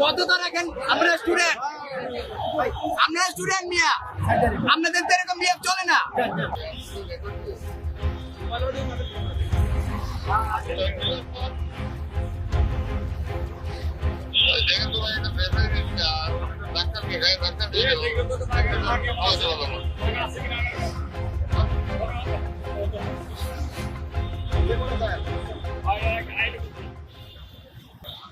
কতটা রাখেন? আপনারা স্টুডেন্ট আপনারা স্টুডেন্ট মিয়া। আপনাদের তো এরকম বিহেভ চলে না।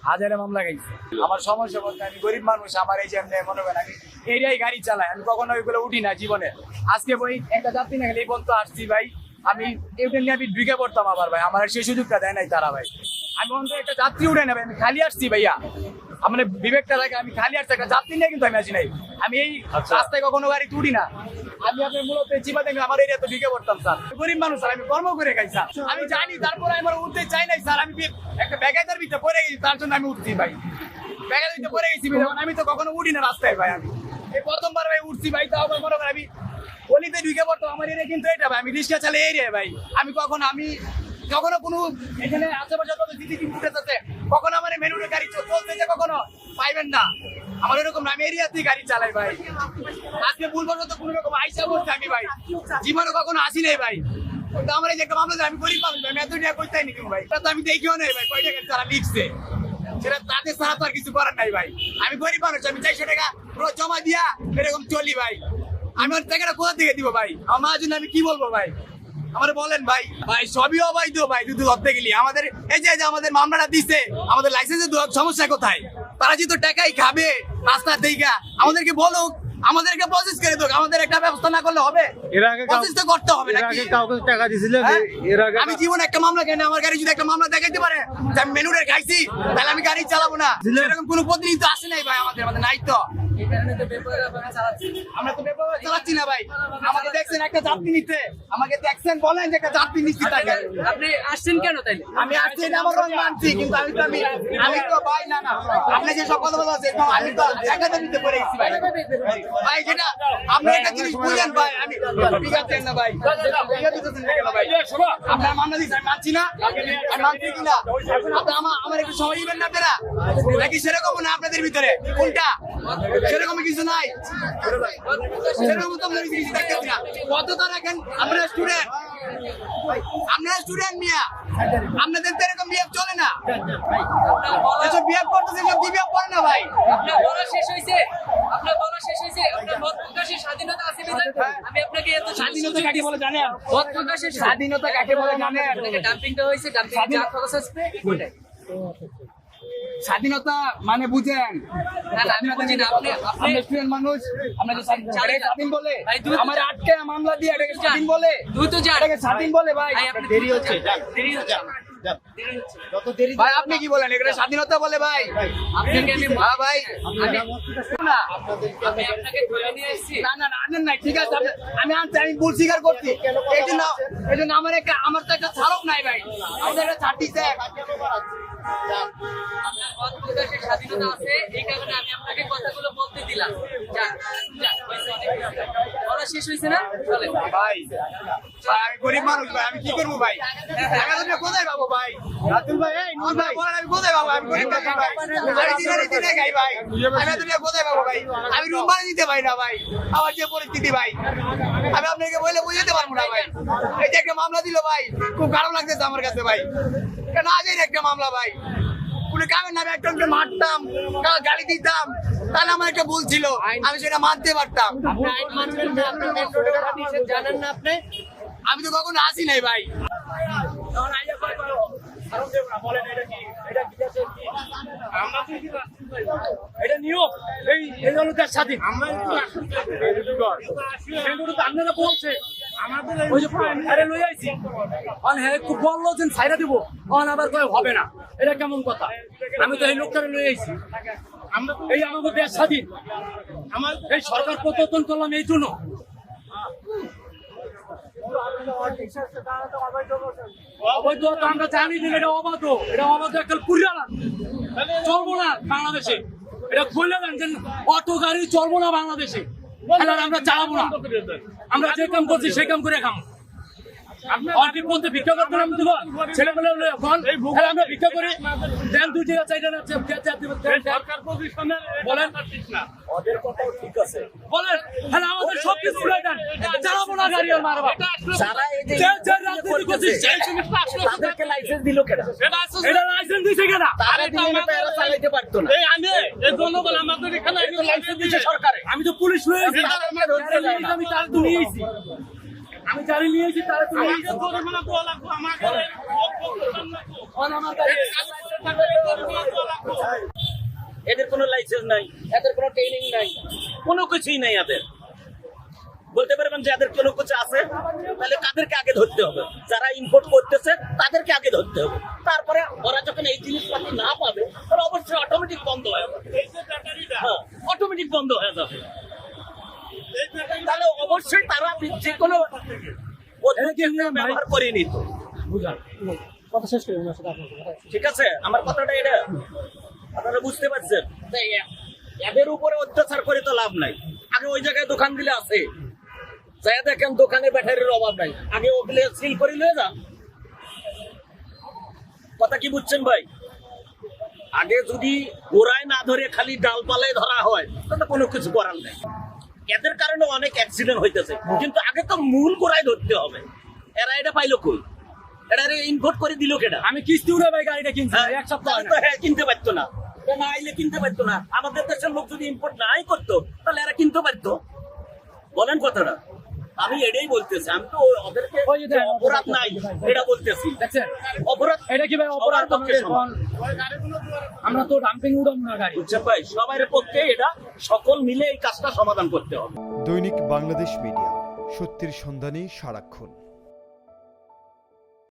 হাজারে মামলা গাইছে আমার সমস্যা বলতে আমি গরিব মানুষ আমার এই যে এমনি মনে করেন আমি এরিয়ায় গাড়ি চালাই আমি কখনো ওইগুলো উঠি না জীবনে। আজকে বই একটা যাত্রী না গেলে এই পর্যন্ত আসছি ভাই। আমি এটা নিয়ে আমি ঢুকে পড়তাম আবার ভাই আমার সেই সুযোগটা দেয় নাই তারা ভাই। আমি অন্তত একটা যাত্রী উঠে না ভাই আমি খালি আসছি ভাইয়া। আমার বিবেকটা থাকে আমি খালি আসছি একটা যাত্রী নিয়ে কিন্তু আমি আসি নাই। আমি এই রাস্তায় কখনো গাড়ি তুলি না। আমি আপনার মূলত চিপা দেখলে আমার এরিয়া তো ঢুকে পড়তাম, স্যার। গরিব মানুষ, স্যার, আমি কর্ম করে খাই, স্যার। আমি জানি তারপরে আমার উঠতে চাই নাই, স্যার। আমি একটা ব্যাগাইদার ভিতরে পড়ে গেছি, তার জন্য আমি উঠছি, ভাই। ব্যাগাইদার ভিতরে পড়ে গেছি আমি তো কখনো উঠি না রাস্তায়, ভাই, আমি। এই প্রথমবার, ভাই, উঠছি, ভাই, তাও মনে করেন আমি গলিতে ঢুকে পড়তাম, আমার এরিয়া কিন্তু এটা, ভাই, আমি রিক্সা চালে এরিয়া, ভাই। আমি কখন, আমি কখনো কোনো এখানে আশেপাশে কত ফুটেজ আছে, কখনো আমার মেনুরে গাড়ি চল- চলতেছে কখনো পাইবেন না। আমার এরকম না, আমি এরিয়াতেই গাড়ি চালাই ভাই। আজকে ভুল তো কোনো রকম আইসা বলছি আমি ভাই। জীবনে কখনো আসি নাই ভাই। তো আমার এই একটা মামলা আমি গরিব মানুষ ভাই এত টাকা করতেই নি ভাই? তো আমি দেখিও নাই ভাই কয় টাকা তারা লিখছে। সেটা তাদের ছাড়া তো আর কিছু করার নাই ভাই। আমি গরিব মানুষ, আমি চারশো টাকা পুরো জমা দিয়া এরকম চলি ভাই। আমি ওর টাকাটা কোথা থেকে দিব ভাই? আমার জন্য আমি কি বলব ভাই? আমার বলেন ভাই। ভাই, সবই অবৈধ ভাই দুধ ধরতে গেলি। আমাদের, এই যে আমাদের মামলাটা দিছে, আমাদের লাইসেন্সের সমস্যা কোথায়? তারা যেহেতু টাকাই খাবে রাস্তা দেখা আমাদেরকে বলুক আমাদেরকে প্রসেস করে দেখ আমাদের একটা ব্যবস্থা না করলে হবে। এর আগে প্রসেস তো করতে হবে এর নাকি? আগে কাউকে টাকা দিছিলেন হ্যাঁ? এর আগে আমি জীবনে একটা মামলা কেন আমার গাড়ি যদি একটা মামলা দেখাইতে পারে যে আমি মেনুরে খাইছি তাহলে আমি গাড়ি চালাবো না। এরকম কোনো প্রতিনিধি তো আসে নাই ভাই আমাদের আমাদের নাই তো। আমরা তো ব্যাপার চালাচ্ছি না ভাই। আমাকে দেখছেন একটা যাত্রী নিতে। আমাকে দেখছেন বলেন যে একটা যাত্রী নিচ্ছি তাকে। আপনি আসছেন কেন তাইলে? আমি আসছি না আমার রং মানছি কিন্তু আমি তো আমি আমি তো ভাই না না। আপনি যে সব কথা বলছেন আমি তো জায়গাতে নিতে পড়ে গেছি ভাই। ভাই আপনি একটা জিনিস ভাই, আমি না ভাই? আপনার মানছি না মানছি আমার একটু সময় দিবেন না নাকি সেরকম না আপনাদের ভিতরে? কোনটা? সেরকম কিছু নাই? সেরকম তো আমরা কিছু দেখতেছি না। কতটা রাখেন? আপনারা স্টুডেন্ট আপনারা স্টুডেন্ট মিয়া। আপনাদের তো এরকম বিহেভ চলে না। এসব বিহেভ করতেছে করে না ভাই? আপনার বলা শেষ হয়েছে আপনার বলা শেষ হয়েছে আপনার মত প্রকাশের স্বাধীনতা আছে বিধায় আমি আপনাকে এত স্বাধীনতা কাকে বলে জানেন? মত প্রকাশের স্বাধীনতা কাকে বলে জানেন? আপনাকে ডাম্পিংটা হয়েছে ডাম্পিং যা খরচ আসবে ওইটাই। স্বাধীনতা মানে বুঝেন। না, না, আমি বুঝি না। আপনি- আপনি- আপনি স্টুডেন্ট মানুষ আপনাকে স্বাধীন স্বাধীন বলে? আমার আটকে মামলা দিয়ে স্বাধীন বলে? তুই তো যান স্বাধীন বলে ভাই। ভাই, দেরি হচ্ছে। দেরি হচ্ছে। ভাই আপনি কি বলেন? এটা স্বাধীনতা বলে ভাই। আপনাকে আমি হ্যাঁ ভাই না। আমি আপনাকে ধরে নিয়ে এসেছি। না না না ঠিক আছে আমি আনছি আমি ভুল স্বীকার করছি। এই জন্য এই জন্য আমার একটা আমার তো একটা ছাড়ক নাই ভাই। আমাদের একটা প্রকাশের স্বাধীনতা আছে এই কারণে আমি আপনাকে কথাগুলো বলতে দিলাম। শেষ হয়েছে না? ভাই ভাই, গরিব মানুষ ভাই আমি কি করব ভাই? কোথায় পাবো ভাই? ভাই কোথায় পাবো? আমি কোথায় পাবো ভাই? আমি রুম দিতে পারি না ভাই। আমার যে পরিস্থিতি ভাই আমি আপনাকে বলে বুঝাতে পারব না ভাই। এই একটা মামলা দিল ভাই খুব খারাপ লাগতেছে আমার কাছে ভাই। কেন আজই একটা মামলা ভাই। কোনো কামের নামে একজনকে মারতাম গালি দিতাম। তাহলে আমার একটা ভুল ছিল। আমি সেটা মানতে পারতাম। জানেন না আপনি। আমি তো কখনো আসি নাই ভাই। এটা নিয়ম এই এই হলো আপনারা বলছে। ওই যে আরে লই আইছি। অন হ্যাঁ খুব বলল যে ছাইরা দিব। অন আবার কয় হবে না। এটা কেমন কথা? আমি তো এই লোকটারে লই আইছি। এই আমাদের দেশ স্বাধীন। আমার এই সরকার প্রবর্তন করলাম এই জন্য। অবৈধ তো আমরা জানি যে এটা অবাধ। এটা অবাধ একটা চলবো না বাংলাদেশে। এটা খুললে দেন যে অটো গাড়ি চলবো না বাংলাদেশে। আমরা চালাবো না। আমরা যে কাম করছি সেই কাম করে খাম। ভিক্ষা করতে নাম দিব ছেলে মেলে হলো এখন তাহলে আমরা ভিক্ষা করি। দেন দুই জায়গা চাইটা না বলেন। ওদের কথাও ঠিক আছে। বলেন। তাহলে আমাদের সব কিছু উড়াই দেন। চালাবো না গাড়ি আর মারবা যারা এই যে যে- যে রাজনীতি করছিস, সেই তাদেরকে লাইসেন্স দিল কেন এটা লাইসেন্স দিছে কেনা তারা দিলে তো এরা চালাইতে পারতো না। লাইসেন্স দিচ্ছে সরকারে। আমি তো পুলিশ হয়েছি আমি তার তো নিয়েছি আমি গাড়ি নিয়েছি তার এদের কোনো লাইসেন্স নাই এদের কোনো ট্রেনিং নাই কোনো কিছুই নাই এদের। বলতে পারবেন যে এদের কোনো কিছু আছে তাহলে কাদেরকে আগে ধরতে হবে। যারা ইম্পোর্ট করতেছে তাদেরকে আগে ধরতে হবে। তারপরে ওরা যখন এই জিনিসপাতি না পাবে তাহলে অবশ্যই অটোমেটিক বন্ধ হয়ে যাবে। হ্যাঁ অটোমেটিক বন্ধ হয়ে যাবে। তাহলে অবশ্যই তারা যে কোনো ব্যবহার করে নিত ঠিক আছে? আমার কথাটা এটা। আপনারা বুঝতে পারছেন? এদের উপরে অত্যাচার করে তো লাভ নাই। আগে ওই জায়গায় দোকান দিলে আছে। যাই দেখেন দোকানে ব্যাটারির অভাব নাই। আগে ওগুলো সিল করে নিয়ে যান। কথা কি বুঝছেন ভাই? আগে যদি গোড়ায় না ধরে খালি ডাল ডালপালায় ধরা হয় তাহলে কোনো কিছু করার নেই। এদের কারণে অনেক অ্যাক্সিডেন্ট হইতেছে। কিন্তু আগে তো মূল গোড়ায় ধরতে হবে। এরা এটা পাইলো কই? এটা ইনভোট করে দিল কেটা আমি কিস্তি উড়ে ভাই গাড়িটা কিনছি হ্যাঁ, এক সপ্তাহ তো হ্যাঁ কিনতে পারতো না। না আইলে কিনতে পারতো না। আমাদের দেশের লোক যদি ইম্পোর্ট নাই করতো তাহলে এরা কিনতে পারতো। বলেন কথাটা। আমি এটাই বলতেছি আমি তো ওদেরকে অপরাধ নাই এটা বলতেছি। অপরাধ এটা কি ভাই অপরাধ পক্ষে। আমরা তো ডাম্পিং উড়াম না গাড়ি। বুঝছেন ভাই সবার পক্ষে এটা সকল মিলে এই কাজটা সমাধান করতে হবে। দৈনিক বাংলাদেশ মিডিয়া সত্যির সন্ধানে সারাক্ষণ।